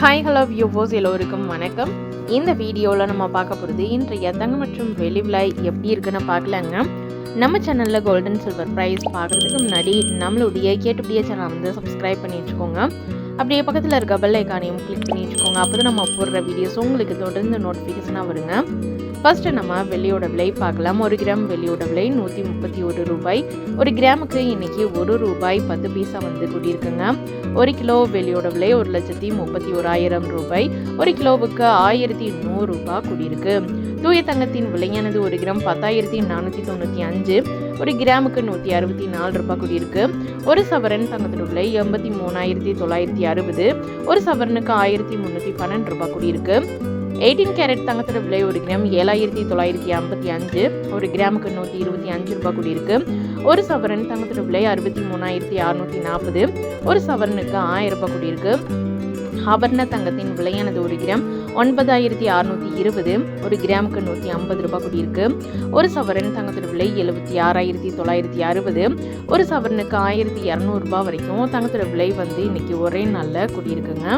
Hi hello வியூவோஸ் எல்லோருக்கும் வணக்கம். இந்த வீடியோவில் நம்ம பார்க்க போகிறது இன்றைய தங்கம் மற்றும் வெளி விலை எப்படி இருக்குன்னு பார்க்கலாங்க. நம்ம சேனலில் கோல்டன் சில்வர் ப்ரைஸ் பார்க்குறதுக்கு முன்னாடி நம்மளுடைய கேட்டுடைய சேனல் வந்து சப்ஸ்கிரைப் பண்ணிட்டுருக்கோங்க அப்படியே பக்கத்தில் இருக்க பெல் ஐக்கானையும் கிளிக் பண்ணி வச்சுக்கோங்க. அப்போ தான் நம்ம போடுற வீடியோஸ் உங்களுக்கு தொடர்ந்து நோட்டிஃபிகேஷனாக வருங்க. ஃபர்ஸ்ட் நம்ம வெள்ளியோட விலை பார்க்கலாம். ஒரு கிராம் வெள்ளியோட விலை நூற்றி முப்பத்தி ஒரு ரூபாய். ஒரு கிராமுக்கு இன்னைக்கு ஒரு ரூபாய் பத்து பைசா வந்து கூட்டியிருக்குங்க ஒரு கிலோ வெள்ளியோட விலை ஒரு லட்சத்தி முப்பத்தி ஓராயிரம் ரூபாய். ஒரு கிலோவுக்கு ஆயிரத்தி நூறுரூபா கூடியிருக்கு. தூய தங்கத்தின் விலையானது ஒரு கிராம் பத்தாயிரத்தி நானூற்றி தொண்ணூற்றி அஞ்சு ஒரு கிராமுக்கு நூற்றி அறுபத்தி நாலு ரூபாய் கூடியிருக்கு. ஒரு சவரன் தங்கத்தின் விலை எண்பத்தி மூணாயிரத்தி தொள்ளாயிரத்தி அறுபது ஒரு சவரனுக்கு ஆயிரத்தி முந்நூற்றி பன்னெண்டு ரூபாய் கூடியிருக்கு. எயிட்டீன் கேரட் தங்கத்தோட விலை ஒரு கிராம் ஏழாயிரத்தி தொள்ளாயிரத்தி ஐம்பத்தி அஞ்சு ஒரு கிராமுக்கு நூற்றி இருபத்தி அஞ்சு ரூபாய் கூடியிருக்கு. ஒரு சவரன் தங்கத்தோட விலை அறுபத்தி மூணாயிரத்தி அறுநூற்றி நாற்பது ஒரு சவரனுக்கு ஆயிரம் ரூபாய் கூடியிருக்கு. ஆபரண தங்கத்தின் விலையானது ஒரு கிராம் ஒன்பதாயிரத்தி அறுநூற்றி இருபது ஒரு கிராமுக்கு நூற்றி ஐம்பது ரூபாய் கூடியிருக்கு. ஒரு சவரன் தங்கத்தோட விலை எழுபத்தி ஆறாயிரத்தி தொள்ளாயிரத்தி அறுபது ஒரு சவரனுக்கு ஆயிரத்தி இரநூறுபா வரைக்கும் தங்கத்தோட விலை வந்து இன்னைக்கு ஒரே நாளில் கூடியிருக்குங்க.